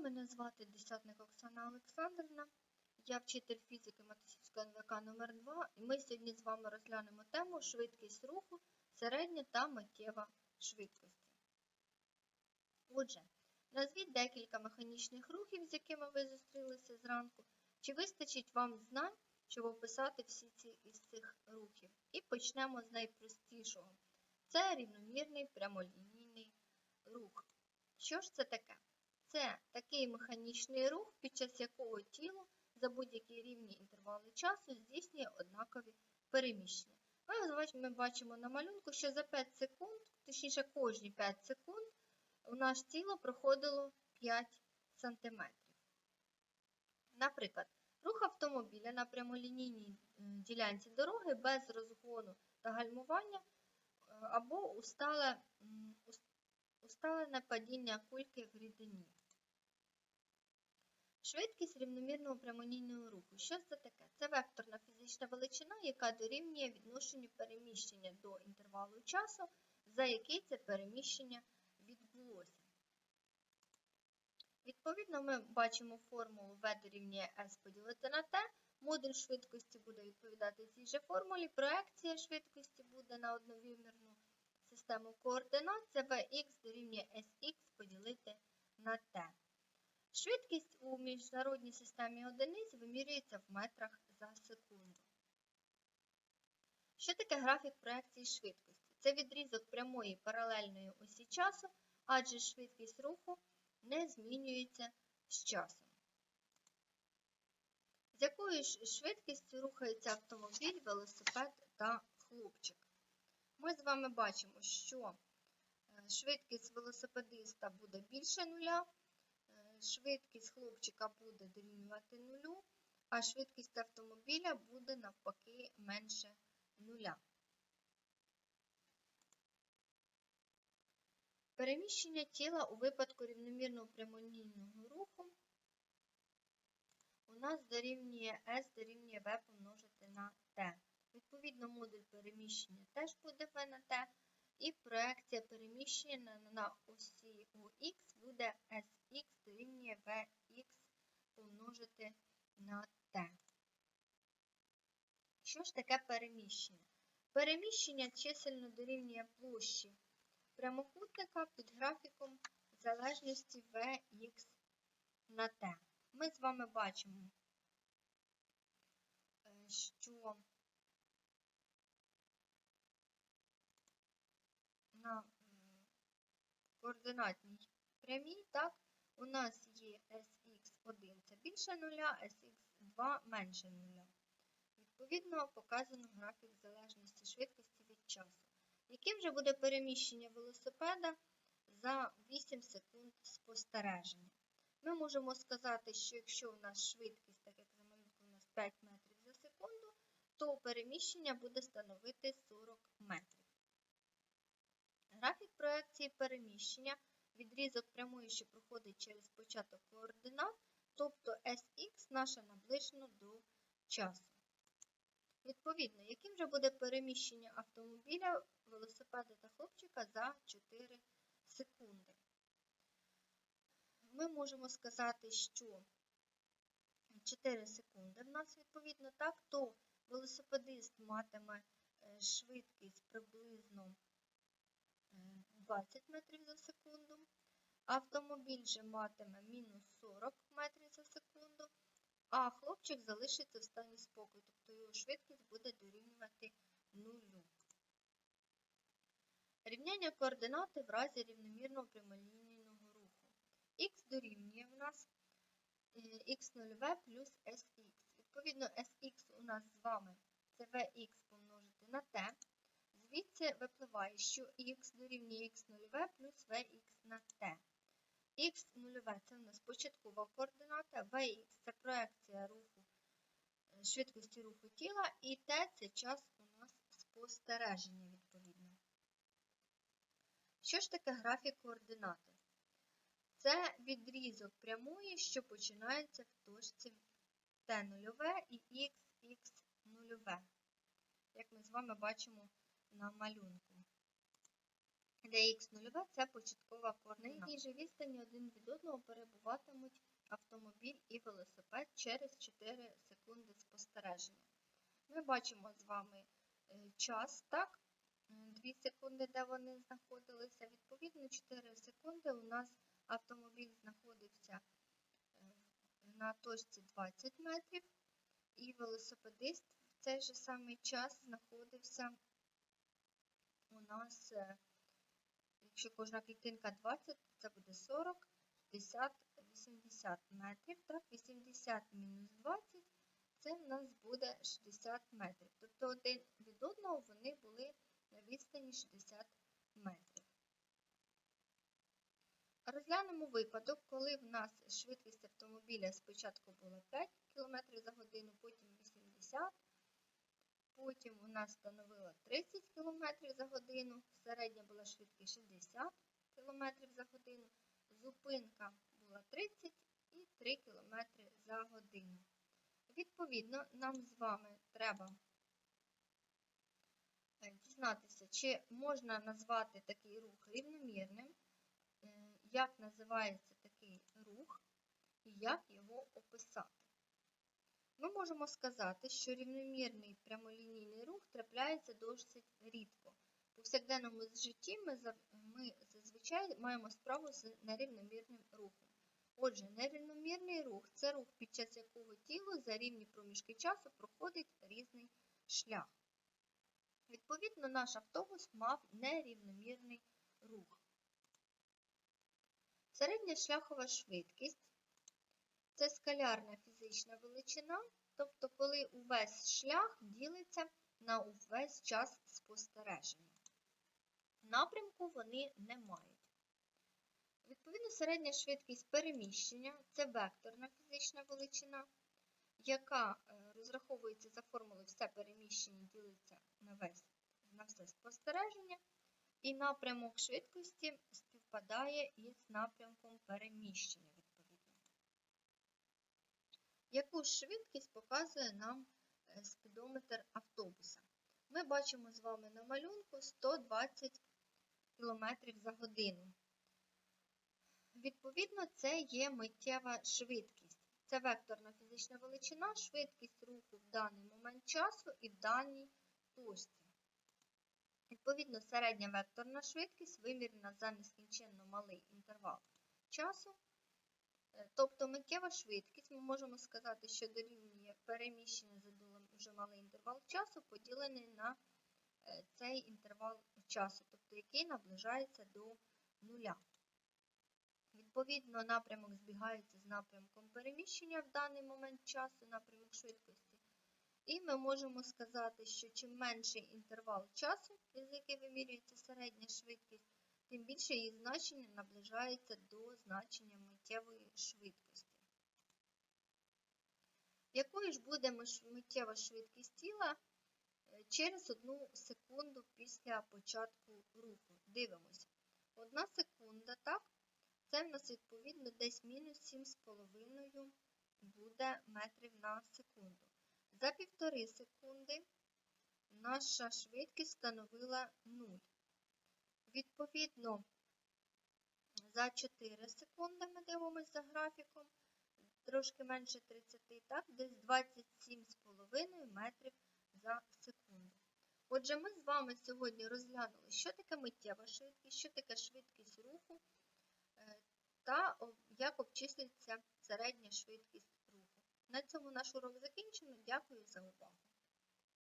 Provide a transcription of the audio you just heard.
мене звати Десятник Оксана Олександрівна. Я вчитель фізики Матусівського НВК номер 2 і ми сьогодні з вами розглянемо тему швидкість руху, середня та миттєва швидкості. Отже, назвіть декілька механічних рухів, з якими ви зустрілися зранку. Чи вистачить вам знань, щоб описати всі ці із цих рухів? І почнемо з найпростішого. Це рівномірний прямолінійний рух. Що ж це таке? Це такий механічний рух, під час якого тіло за будь-які рівні інтервали часу здійснює однакові переміщення. Ми, бачимо на малюнку, що за 5 секунд, точніше кожні 5 секунд, у наше тіло проходило 5 см. Наприклад, рух автомобіля на прямолінійній ділянці дороги без розгону та гальмування е, або устале, усталене падіння кульки в рідині. Швидкість рівномірного прямолінійного руху. Що це таке? Це векторна фізична величина, яка дорівнює відношенню переміщення до інтервалу часу, за який це переміщення відбулося. Відповідно, ми бачимо формулу V дорівнює S поділити на T. Модуль швидкості буде відповідати цій же формулі. Проекція швидкості буде на одновимірну систему координат. Це Vx дорівнює Sx поділити на T. Швидкість у міжнародній системі одиниць вимірюється в метрах за секунду. Що таке графік проекції швидкості? Це відрізок прямої паралельної осі часу, адже швидкість руху не змінюється з часом. З якою ж швидкістю рухається автомобіль, велосипед та хлопчик? Ми з вами бачимо, що е, швидкість велосипедиста буде більше нуля, швидкість хлопчика буде дорівнювати нулю, а швидкість автомобіля буде навпаки менше нуля. Переміщення тіла у випадку рівномірного прямолінійного руху у нас дорівнює S дорівнює V помножити на T. Відповідно, модуль переміщення теж буде V на T, і проекція переміщення на, осі ОХ буде SX дорівнює VX помножити на T. Що ж таке переміщення? Переміщення чисельно дорівнює площі прямокутника під графіком залежності Vx на T. Ми з вами бачимо, е, що на координатній прямій, так, у нас є Sx1 це більше нуля, Sx2 менше нуля. Відповідно, показано графік залежності швидкості від часу. Яким же буде переміщення велосипеда за 8 секунд спостереження? Ми можемо сказати, що якщо у нас швидкість, так як за малюнку у нас 5 метрів за секунду, то переміщення буде становити 40 метрів. Проекції переміщення відрізок прямої, що проходить через початок координат, тобто SX наше наближено до часу. Відповідно, яким же буде переміщення автомобіля, велосипеда та хлопчика за 4 секунди? Ми можемо сказати, що 4 секунди в нас відповідно так, то велосипедист матиме е, швидкість приблизно 20 метрів за секунду, автомобіль же матиме мінус 40 метрів за секунду, а хлопчик залишиться в стані спокою, тобто його швидкість буде дорівнювати нулю. Рівняння координати в разі рівномірного прямолінійного руху. Х дорівнює в нас x0v плюс sx. Відповідно, sx у нас з вами це vx помножити на t. Звідси випливає, що х дорівнює x0v плюс vx на t. Х0 це у нас початкова координата, Vx це проекція руху, е, швидкості руху тіла, і T це час у нас спостереження відповідно. Що ж таке графік координати? Це відрізок прямої, що починається в точці T0 і XX0, як ми з вами бачимо на малюнку. де х0 це початкова координата. На же відстані один від одного перебуватимуть автомобіль і велосипед через 4 секунди спостереження. Ми бачимо з вами е, час, так? 2 секунди, де вони знаходилися. Відповідно, 4 секунди у нас автомобіль знаходився е, на точці 20 метрів, і велосипедист в цей же самий час знаходився у нас, е, якщо кожна клітинка 20, то це буде 40, 50, 80 метрів. Так, 80 мінус 20 це в нас буде 60 метрів. Тобто один від одного вони були на відстані 60 метрів. Розглянемо випадок, коли в нас швидкість автомобіля спочатку була 5 км за годину, потім 80 Потім нас становила 30 км за годину, середня була швидкість 60 км за годину, зупинка була 30 і 3 км за годину. Відповідно, нам з вами треба дізнатися, чи можна назвати такий рух рівномірним, е, як називається такий рух і як його описати. Ми можемо сказати, що рівномірний прямолінійний рух трапляється досить рідко. У повсякденному житті ми, ми зазвичай маємо справу з нерівномірним рухом. Отже, нерівномірний рух це рух, під час якого тіло за рівні проміжки часу проходить різний шлях. Відповідно, наш автобус мав нерівномірний рух. Середня шляхова швидкість це скалярна фізична величина, тобто коли увесь шлях ділиться на увесь час спостереження. Напрямку вони не мають. Відповідно, середня швидкість переміщення це векторна фізична величина, яка е, розраховується за формулою все переміщення ділиться на, весь, на все спостереження, і напрямок швидкості співпадає із напрямком переміщення. Яку швидкість показує нам е, спідометр автобуса? Ми бачимо з вами на малюнку 120 км за годину. Відповідно, це є миттєва швидкість. Це векторна фізична величина, швидкість руху в даний момент часу і в даній точці. Відповідно, середня векторна швидкість вимірена за нескінченно малий інтервал часу. Е, тобто миттєва швидкість, ми можемо сказати, що дорівнює переміщення за дуже малий інтервал часу, поділений на е, цей інтервал часу, тобто який наближається до нуля. Відповідно, напрямок збігається з напрямком переміщення в даний момент часу, напрямок швидкості. І ми можемо сказати, що чим менший інтервал часу, з який вимірюється середня швидкість, тим більше її значення наближається до значення миттєвої швидкості. Якою ж буде миттєва швидкість тіла е, через одну секунду після початку руху? Дивимося. Одна секунда, так? Це в нас, відповідно, десь мінус 7,5 буде метрів на секунду. За півтори секунди наша швидкість становила 0. Відповідно, за 4 секунди ми дивимося за графіком, трошки менше 30, так, десь 27,5 метрів за секунду. Отже, ми з вами сьогодні розглянули, що таке миттєва швидкість, що таке швидкість руху е, та як обчислюється середня швидкість руху. На цьому наш урок закінчено. Дякую за увагу.